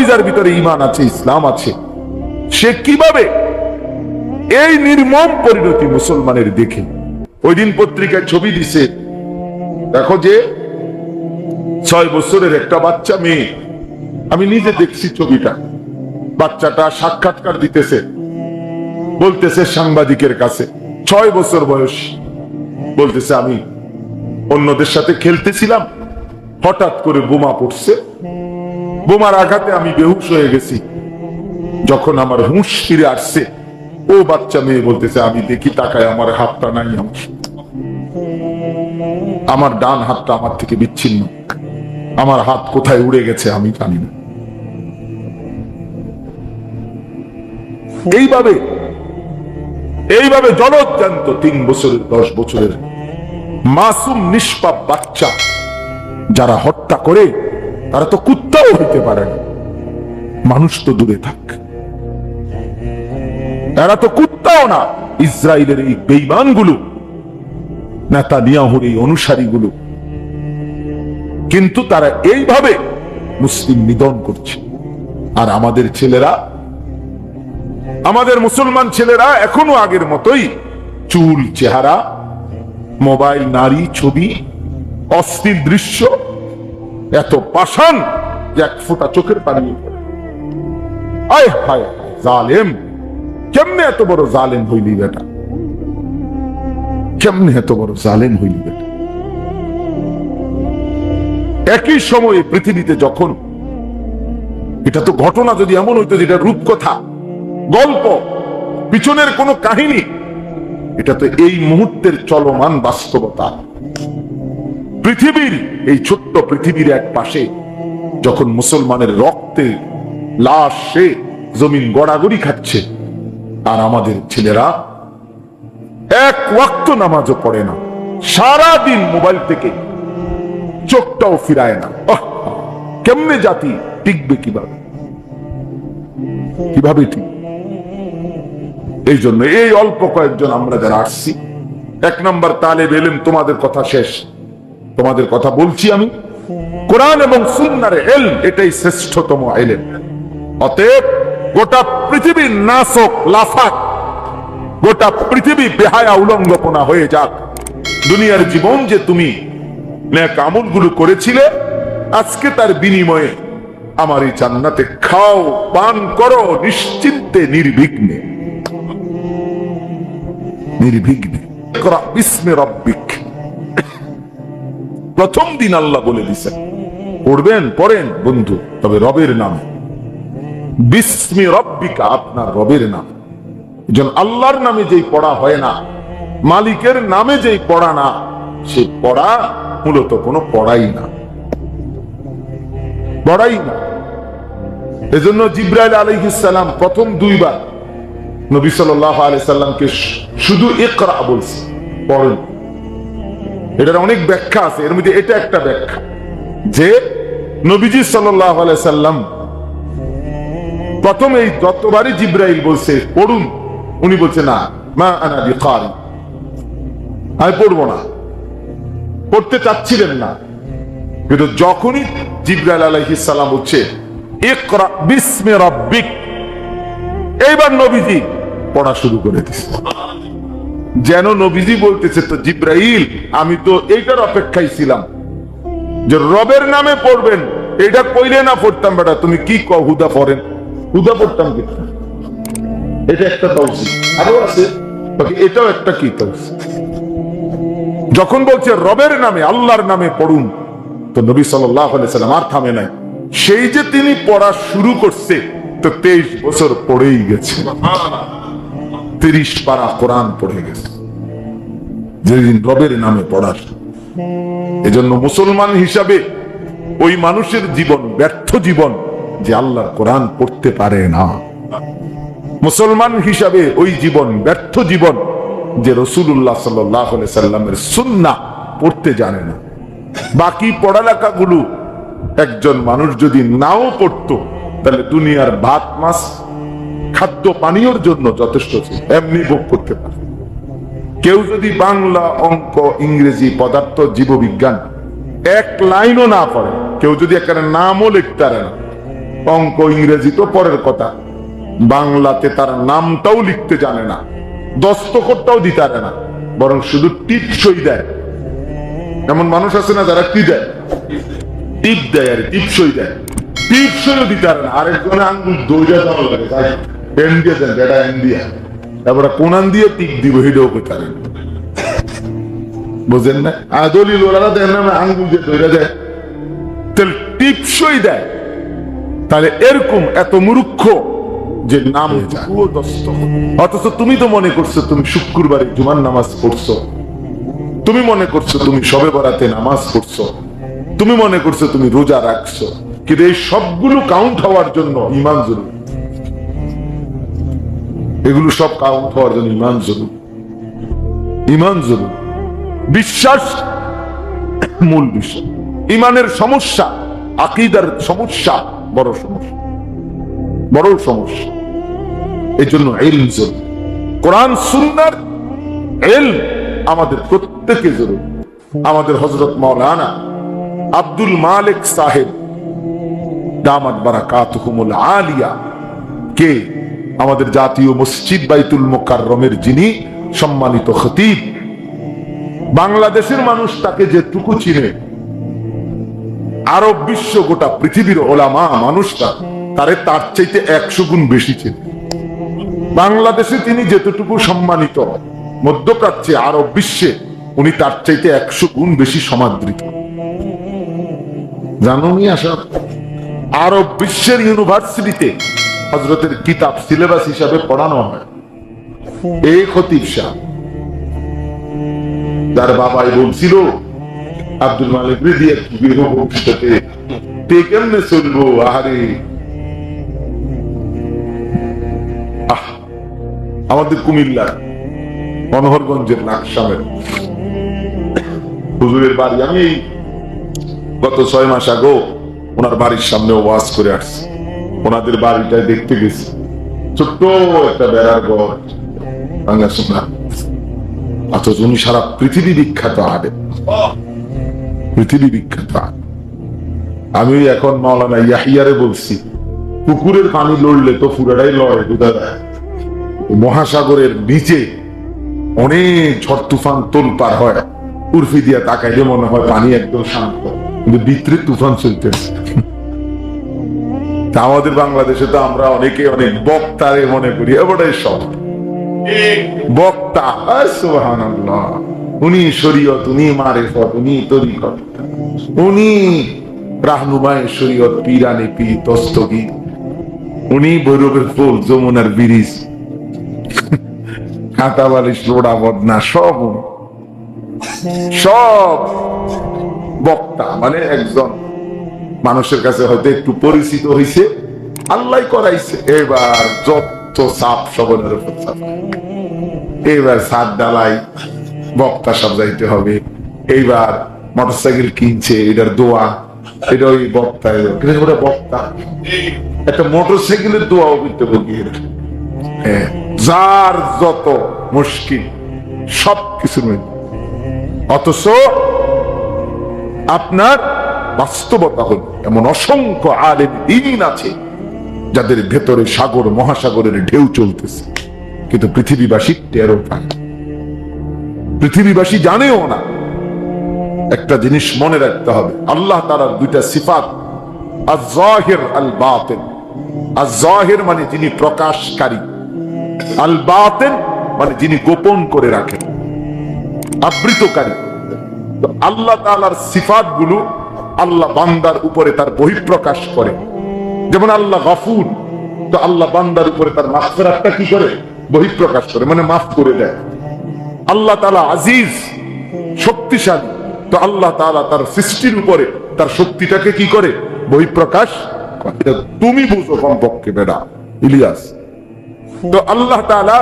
কলিজার ভিতরে ইমান আছে, ইসলাম আছে। সে কীভাবে এই নির্মম পরিণতি মুসলমানের দেখে? ওই দিন পত্রিকায় ছবি দিছে, দেখো যে ছয় বছরের একটা বাচ্চা মেয়ে, আমি নিজে দেখছি ছবিটা, বাচ্চাটা সাক্ষাৎকার দিতেছে, বলতেছে সাংবাদিকের কাছে, ছয় বছর বয়স, বলতেছে আমি অন্যদের সাথে খেলতেছিলাম, হঠাৎ করে বোমা পড়ছে বোমার আঘাতে আমি বেহুশ হয়ে গেছি। যখন আমার হুঁশ ফিরে আসছে, ও বাচ্চা মেয়ে বলতেছে, আমি দেখি তাকায় আমার হাতটা নাই আমার ডান হাতটা আমার থেকে বিচ্ছিন্ন। আমার হাত কোথায় উড়ে গেছে আমি জানি না। এইভাবে এইভাবে জলজ্জান্ত তিন বছরের, দশ বছরের মাসুম নিষ্পাপ বাচ্চা যারা হত্যা করে তারা তো কুত্তাও হইতে পারে না। মানুষ তো দূরে থাক। এরা তো কুত্তাও না। ইসরায়েলের এই বেইমানগুলো নেতা নিয়াহুর এই অনুসারীগুলো। কিন্তু তারা এইভাবে মুসলিম নিধন করছে। আর আমাদের ছেলেরা, আমাদের মুসলমান ছেলেরা এখনও আগের মতোই চুল, চেহারা, মোবাইল, নারী, ছবি, অস্থির দৃশ্য এত পাষাণ যে এক ফোঁটা চোখের পানি আয় হায় জালেম! কেমনে এত বড় জালেম হইলি বেটা? কেমনে এত বড় জালেম হইলি বেটা? একই সময়ে পৃথিবীতে যখন এটা তো ঘটনা যদি এমন হইতো যেটা রূপকথা, গল্প, পিছনের কোনো কাহিনী, এটা তো এই মুহূর্তের চলমান বাস্তবতা। পৃথিবীর, এই ছোট্ট পৃথিবীর এক পাশে, যখন মুসলমানের রক্তে লাশ সে জমিন গড়াগড়ি খাচ্ছে, আর আমাদের ছেলেরা এক ওয়াক্ত নামাজও পড়ে না সারা দিন মোবাইল থেকে চোখটাও ফিরায় না। কেমনে জাতি টিকবে কীভাবে? কীভাবে ঠিক? এই জন্য এই অল্প কয়েকজন আমরা যারা আসছি, এক নম্বর তালেব এলেম, তোমাদের কথা শেষ। তোমাদের কথা বলছি আমি। কোরআন এবং সুন্নার এল এটাই শ্রেষ্ঠতম এলেম অতএব গোটা পৃথিবীর নাসক লাফাক। গোটা পৃথিবী বেহায়া, উলঙ্গপনা হয়ে যাক। দুনিয়ার জীবন যে তুমি আমলগুলো করেছিলে, আজকে তার বিনিময়ে আমার এই জান্নাতে খাও, পান করো, নিশ্চিন্তে, নির্বিঘ্নে। নির্বিঘ্নে। ইকরা বিস্মে রব্বিক। প্রথম দিন আল্লাহ বলে দিছেন। পড়বেন, পড়েন বন্ধু, তবে রবের নামে। বিস্মি রব্বিকা, আপনার রবের নাম। যেন আল্লাহর নামে যেই পড়া হয় না, মালিকের নামে যেই পড়া না সেই পড়া মূলত কোনো পড়াই না। পড়াই না। এজন্য জিব্রাইল আলাইহিসসালাম প্রথম দুইবার নবী সাল্লাহ আলাইসাল্লামকে শুধু ইকরা বলছে, পড়েন। এটার অনেক ব্যাখ্যা আছে। এর মধ্যে এটা একটা ব্যাখ্যা। যে নবীজি আলাইসাল্লাম প্রথম এই যতবারই জিব্রাইল বলছে, পড়ুন, উনি বলছে, না, মা আনা বিকারি। আমি পড়ব না। পড়তে চাচ্ছিলেন না। কিন্তু যখনই জিব্রাইল আলাইহিস সালাম হচ্ছে এইবার নবীজি পড়া শুরু করে দিছে। যেন নবীজি বলতেছে, তো জিব্রাইল, আমি তো এইটার অপেক্ষায় ছিলাম। যে রবের নামে পড়বেন এটা কইলে না পড়তাম বেটা, তুমি কি কও হুদা পড়েন? হুদা পড়তাম কি? এটা একটা তৌসি আরও আছে? এটাও একটা কি তৌসি যখন বলছে রবের নামে, আল্লাহর নামে পড়ুন, তো নবী সাল্লাম আর থামে নাই। সেই যে তিনি পড়া শুরু করছে, তো তেইশ বছর পড়েই গেছে। তিরিশ পারা কোরআন পড়ে গেছে। যেদিন রবের নামে পড়ার। এজন্য মুসলমান হিসাবে ওই মানুষের জীবন, ব্যর্থ জীবন যে আল্লাহর কোরআন পড়তে পারে না। মুসলমান হিসাবে ওই জীবন, ব্যর্থ জীবন যে রসুল্লাহ সাল্লামের সুন্না পড়তে জানে না। বাকি পড়ালেখাগুলো একজন মানুষ যদি নাও পড়তো, তাহলে দুনিয়ার ভাত মাছ খাদ্য পানীয়র জন্য যথেষ্ট ছিল। এমনি ভোগ করতে পারে। কেউ যদি বাংলা অঙ্ক ইংরেজি পদার্থ জীববিজ্ঞান এক লাইনও না পড়ে, কেউ যদি একটা নামও লিখতে পারে না, অঙ্ক ইংরেজি তো পরের কথা। বাংলাতে তার নামটাও লিখতে জানে না, দস্তখতটাও দিতে পারে না, বরং শুধু টিপসই দেয়। এমন মানুষ আছে না যারা কি দেয়? টিপ দেয় আর টিপসই দেয়। টিপসইও দিতে পারে না। আরেকজনে আঙ্গুল দৌড়ে দেওয়া লাগে এন দিয়ে দেন বেটা এন দিয়া তারপরে কোনান দিয়ে টিপ দিব হিডেও বুঝেন না? দেন না আঙ্গুল দেয় তাহলে টিপসই দেয়। তাহলে এরকম এত মূর্খ যে নাম অথচ তুমি তো মনে করছ তুমি শুক্রবারে জুমার নামাজ পড়ছো। তুমি মনে করছ তুমি সবে বরাতে নামাজ পড়ছো। তুমি মনে করছ তুমি রোজা রাখছো। কিন্তু এই সবগুলো কাউন্ট হওয়ার জন্য ইমান জরুরি। এগুলো সব কাউন্ট হওয়ার জন্য ইমান জরুরি। ইমান জরুরি। বিশ্বাস মূল বিষয়। ইমানের সমস্যা, আকিদার সমস্যা বড় সমস্যা। বড় সমস্যা। এই জন্য এলম জরুরি। কোরআন, সুন্নার এলম আমাদের প্রত্যেকে জরুরি। আমাদের হজরত মাওলানা আব্দুল মালিক সাহেব, দামাত বারাকাতুহুমুল আলিয়া, কে আমাদের জাতীয় মসজিদ বাইতুল মোকাররমের যিনি সম্মানিত খতিব, বাংলাদেশের মানুষ তাকে যেটুকু চিনে, আরব বিশ্ব গোটা পৃথিবীর ওলামা মানুষটা তারে তার চাইতে একশো গুণ বেশি চেনে। বাংলাদেশে তিনি যেতটুকু সম্মানিত, মধ্যপ্রাচ্যে, আরব বিশ্বে, উনি তার চাইতে একশো গুণ বেশি সমাদৃত। জানো নি আসা আরব বিশ্বের ইউনিভার্সিটিতে হজরতের কিতাব সিলেবাস হিসাবে পড়ানো হয়। এই খতিব শাহ। যার বাবাই বলছিল আব্দুল মালিক কেমনে চলবো? আহারে। আমাদের কুমিল্লার মনোহরগঞ্জের নাকসামের। হুজুরের বাড়ি, আমি গত ছয় মাস আগেও ওনার বাড়ির সামনে ওয়াজ করে আসছি। ওনাদের বাড়িটা দেখতে গেছি। ছোট্ট একটা বেড়ার ঘর। বাংলা শোনা অথচ উনি সারা পৃথিবী বিখ্যাত আলেম। পৃথিবী বিখ্যাত আমি এখন মাওলানা ইয়াহিয়ারে বলছি, পুকুরের পানি লড়লে তো পুরাটাই লড়ে, বোঝা মহাসাগরের নিচে অনেক ঝড় তুফান তোল পার হয়। উর্ফি দিয়া তাকাইলে মনে হয় পানি একদম শান্ত। কিন্তু ভিতরে তুফান চলতেছে। আমাদের বাংলাদেশে তো আমরা অনেকে অনেক বক্তারে মনে করি। এবারে সব। বক্তা সুবহানাল্লাহ। উনি শরীয়ত, উনি উনি উনি শরীয়ত, পিরানি পি দস্তগীর। উনি ফুল, যমুনার লোড়া, বদনা, সব সব বক্তা মানে একজন। মানুষের কাছে হয়তো একটু পরিচিত হয়েছে আল্লাহ করাইছে। এবার যত সাপ সবলের উপর এবার সাত ডালাই বক্তা সব যাইতে হবে। এইবার মোটরসাইকেল কিনছে, এটার দোয়া। এটা ওই বক্তা বক্তা। একটা হ্যাঁ যার যত মুশকিল সব অথচ আপনার বাস্তবতা হল এমন অসংখ্য আলেম দিন আছে যাদের ভেতরে সাগর, মহাসাগরের ঢেউ চলতেছে। কিন্তু পৃথিবীবাসী টেরও পায় পৃথিবীবাসী জানেও না। একটা জিনিস মনে রাখতে হবে। আল্লাহ তালার দুইটা সিফাত আজ জাহির আল বাতেন আজ জাহির মানে যিনি প্রকাশকারী। আল বাতেন মানে যিনি গোপন করে রাখেন। আবৃতকারী। আল্লাহ তালার সিফাতগুলো আল্লাহ বান্দার উপরে তার বহিঃপ্রকাশ করে। যেমন আল্লাহ গাফুর, তো আল্লাহ বান্দার উপরে তার মাফেরাতটা কি করে? বহিঃপ্রকাশ করে মানে মাফ করে দেয়। আল্লাহ তালা আজিজ, শক্তিশালী, তো আল্লাহ তালা তার সৃষ্টির উপরে তার শক্তিটাকে কি করে? বহিঃপ্রকাশ তুমি বুঝো কমপক্ষে বেড়া ইলিয়াস। তো আল্লাহ তালা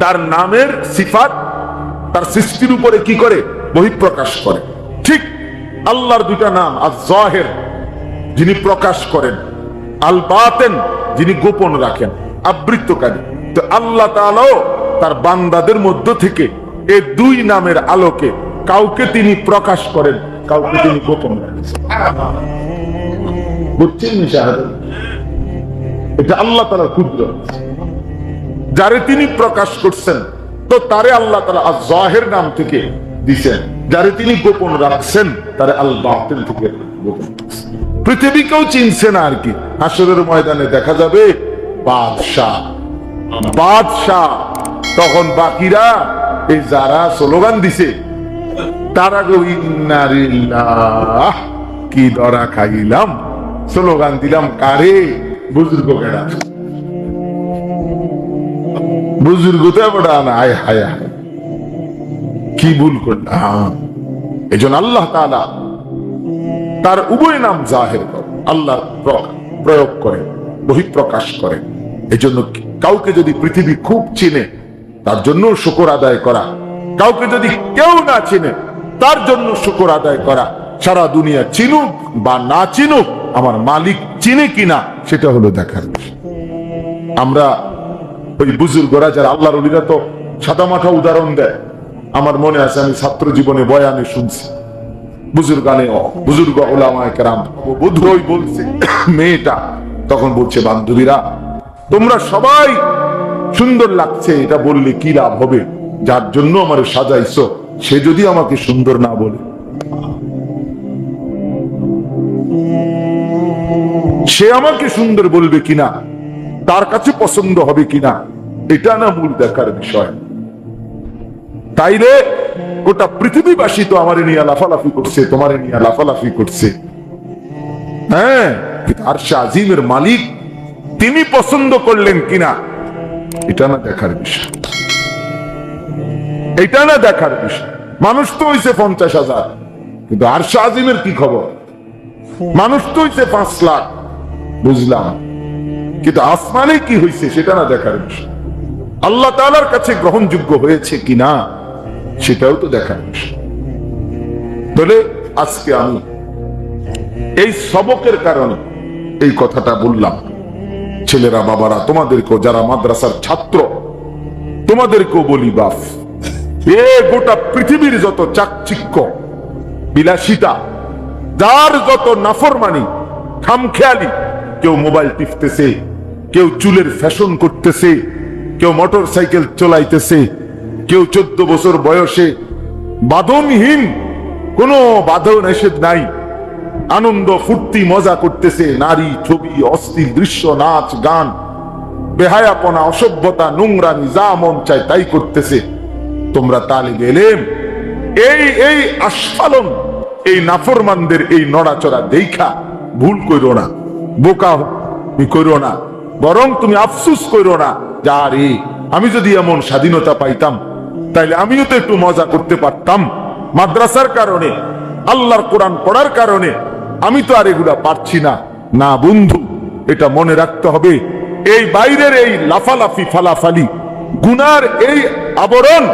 তার নামের সিফাত, তার সৃষ্টির উপরে কি করে? বহিঃপ্রকাশ করে। ঠিক আল্লাহর দুইটা নাম আর জাহের, যিনি প্রকাশ করেন, আল বাতেন, যিনি গোপন রাখেন, আবৃত্তকারী। তো আল্লাহ তাআলাও তার বান্দাদের মধ্য থেকে এই দুই নামের আলোকে কাউকে তিনি প্রকাশ করেন, কাউকে তিনি গোপন রাখেন। বুঝছেন এটা আল্লাহ তালার ক্ষুদ্র। যারে তিনি প্রকাশ করছেন, তো তারে আল্লাহ তালা জাহের নাম থেকে দিছেন। যারে তিনি গোপন রাখছেন, তারে আল বাতিল থেকে গোপন। পৃথিবীকেও চিনছে না আর কি। হাসরের ময়দানে দেখা যাবে, বাদশাহ। বাদশাহ। তখন বাকিরা এই যারা স্লোগান দিছে, তারা গো ইন্নারিল্লাহ কি দরা খাইলাম। স্লোগান দিলাম কারে? বুজুর্গ কেডা? বুজুর্গ তো বড়া আয়, হায় হায়। কি ভুল করলাম এই জন্য আল্লাহ তাআলা তার উভয় নাম জাহের করে আল্লাহ প্রয়োগ করে বহিঃপ্রকাশ করে এই জন্য কাউকে যদি পৃথিবী খুব চিনে, তার জন্য শুকর আদায় করা। কাউকে যদি কেউ না চিনে, তার জন্য শুকর আদায় করা। সারা দুনিয়া চিনুক বা না চিনুক, আমার মালিক চিনে কিনা, সেটা হলো দেখার আমরা ওই বুজুর্গরা যারা আল্লাহর অলিরা তো সাদামাঠা উদাহরণ দেয়। আমার মনে আছে, আমি ছাত্র জীবনে বয়ানে শুনছি। বুজুর্গানে বুজুর্গ ওলামায় কেরাম বলছে, মেয়েটা তখন বলছে, বান্ধবীরা, তোমরা সবাই সুন্দর লাগছে, এটা বললে কি লাভ হবে? যার জন্য আমার সাজাইছো, সে যদি আমাকে সুন্দর না বলে। সে আমাকে সুন্দর বলবে কিনা? তার কাছে পছন্দ হবে কিনা? এটা না মূল দেখার বিষয়। তাইলে গোটা পৃথিবীবাসী তো আমার নিয়ে লাফালাফি করছে, তোমার নিয়ে লাফালাফি করছে। হ্যাঁ আর আজিমের মালিক তিনি পছন্দ করলেন কিনা, এটা না দেখার বিষয়। এটা না দেখার বিষয়। মানুষ তো হইছে পঞ্চাশ হাজার, কিন্তু আর আজিমের কি খবর? মানুষ তো হইছে পাঁচ লাখ, বুঝলাম। কিন্তু আসমানে কি হয়েছে সেটা না দেখার বিষয়। আল্লাহ তালার কাছে গ্রহণযোগ্য হয়েছে কিনা? সেটাও তো বিষয় তাহলে আজকে আমি এই সবকের কারণে এই কথাটা বললাম। ছেলেরা, বাবারা, তোমাদেরকেও যারা মাদ্রাসার ছাত্র, তোমাদেরকেও বলি বাপ এ গোটা পৃথিবীর যত চাকচিক্য, বিলাসিতা, যার যত নাফরমানি, খামখেয়ালি, কেউ মোবাইল টিপতেছে, কেউ চুলের ফ্যাশন করতেছে, কেউ মোটর সাইকেল চলাইতেছে কেউ চোদ্দ বছর বয়সে বাদনহীন, কোনো বাধা নিষেধ নাই। আনন্দ, ফুর্তি, মজা করতেছে, নারী, ছবি অস্থির দৃশ্য, নাচ, গান। বেহায়াপনা, অসভ্যতা, নোংরামি, যা মন চায় তাই করতেছে। তোমরা তালে গেলেম। এই এই আস্ফালন, এই নাফরমানদের এই নড়াচড়া দেখা ভুল করো না। বোকা তুমি করো না। বরং তুমি আফসুস করো না। যা রে আমি যদি এমন স্বাধীনতা পাইতাম তাইলে আমিও তো একটু মজা করতে পারতাম মাদ্রাসার কারণে, আল্লাহর কোরআন পড়ার কারণে। আমি তো আর এগুলা পারছি না। না বন্ধু, এটা মনে রাখতে হবে, এই বাইরের এই লাফালাফি ফালাফালি, গুনার এই আবরণ,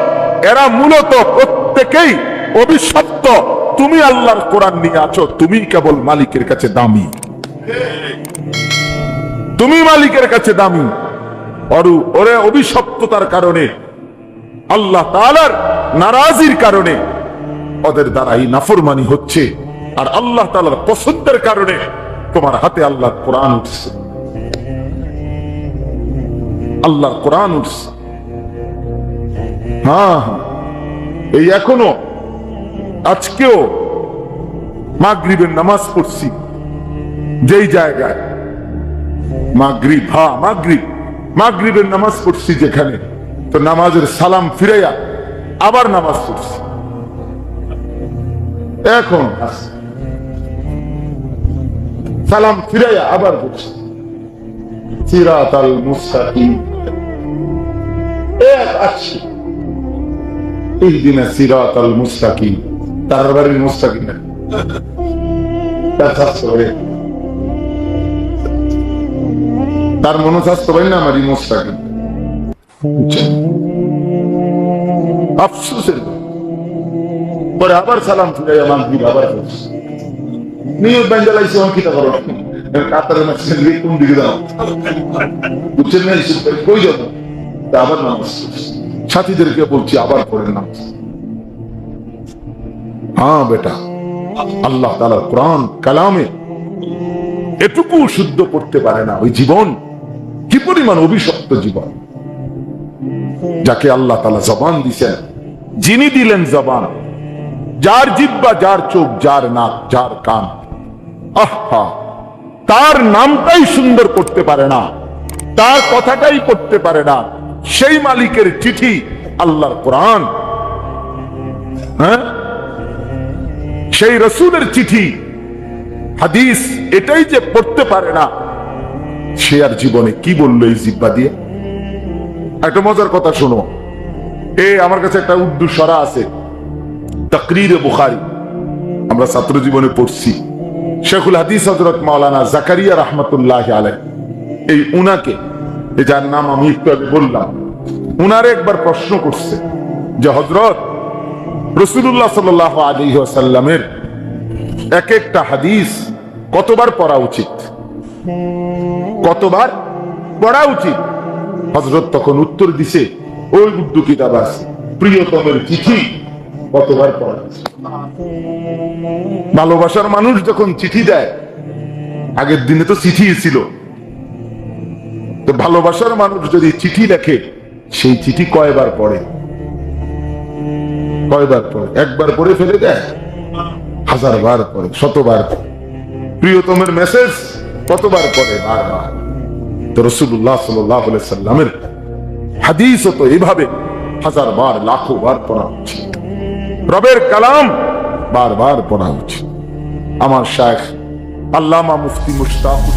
এরা মূলত প্রত্যেকেই অভিশপ্ত। তুমি আল্লাহর কোরআন নিয়ে আছো, তুমি কেবল মালিকের কাছে দামি। তুমি মালিকের কাছে দামি। অরু, ওরে অভিশপ্ততার কারণে আল্লাহ তাআলার নারাজির কারণে ওদের দ্বারা এই নাফরমানি হচ্ছে। আর আল্লাহ তাআলার পছন্দের কারণে তোমার হাতে আল্লাহর কোরআন উঠছে। আল্লাহর কোরআন উঠছে। হ্যাঁ হ্যাঁ। এই এখনও, আজকেও মাগরিবের নামাজ পড়ছি। যেই জায়গায় মাগরিব হ্যাঁ মাগরিব। মাগরিবের নামাজ পড়ছি যেখানে। তো নামাজের সালাম ফিরাইয়া আবার নামাজ পড়ছি। এখন সালাম ফিরাইয়া আবার পড়ছি এক তার বাড়ির মুস্তাকিম। তার না, আমার মুস্তাকিম? আফসোসের পরে আবার সালাম ফিরাই আমার দিল আবার করো? কোন দিকে দাও বুঝছেন না কই আবার নামাজ সাথীদেরকে বলছি, আবার হ্যাঁ বেটা। আল্লাহ তালার কোরআন, কালামে। এটুকু শুদ্ধ করতে পারে না ওই জীবন। কি পরিমাণ অভিশপ্ত জীবন? যাকে আল্লাহ তালা জবান দিছেন, যিনি দিলেন জবান, যার জিব্বা, যার চোখ, যার নাক, যার কান, আহা, তার নামটাই সুন্দর করতে পারে না, তার কথাটাই করতে পারে না, সেই মালিকের চিঠি আল্লাহর কোরআন। হ্যাঁ? সেই রসুলের চিঠি, হাদিস এটাই যে পড়তে পারে না, সে আর জীবনে কি বলল এই জিব্বা দিয়ে? একটা মজার কথা শোনো। এ, আমার কাছে একটা উর্দু সরা আছে। তকরিরে বুখারি। আমরা ছাত্র জীবনে পড়ছি। শেখুল হাদিস হজরত মাওলানা জাকারিয়া রহমতুল্লাহ আলাই এই উনাকে যার নাম আমি একটু আগে বললাম, উনারে একবার প্রশ্ন করছে যে হজরত রসুল্লাহ সাল আলী সাল্লামের এক একটা হাদিস কতবার পড়া উচিত? কতবার পড়া উচিত? হজরত তখন উত্তর দিছে, ওই উর্দু কিতাব প্রিয়তমের চিঠি কতবার পড়া। ভালোবাসার মানুষ যখন চিঠি দেয়, আগের দিনে তো চিঠি ছিল। তো ভালোবাসার মানুষ যদি চিঠি লেখে সেই চিঠি কয়বার পড়ে? কয়বার পড়ে? একবার পড়ে ফেলে দেয় হাজার বার পড়ে, শতবার। প্রিয়তমের মেসেজ কতবার পড়ে? বারবার। তো রসুল্লাহ সাল্লামের হাদিস তো এইভাবে হাজার বার, লাখো বার পড়া উচিত রবের কালাম বারবার পড়া উচিত আমার শাখ আল্লামা মুফতি মুশতাকুর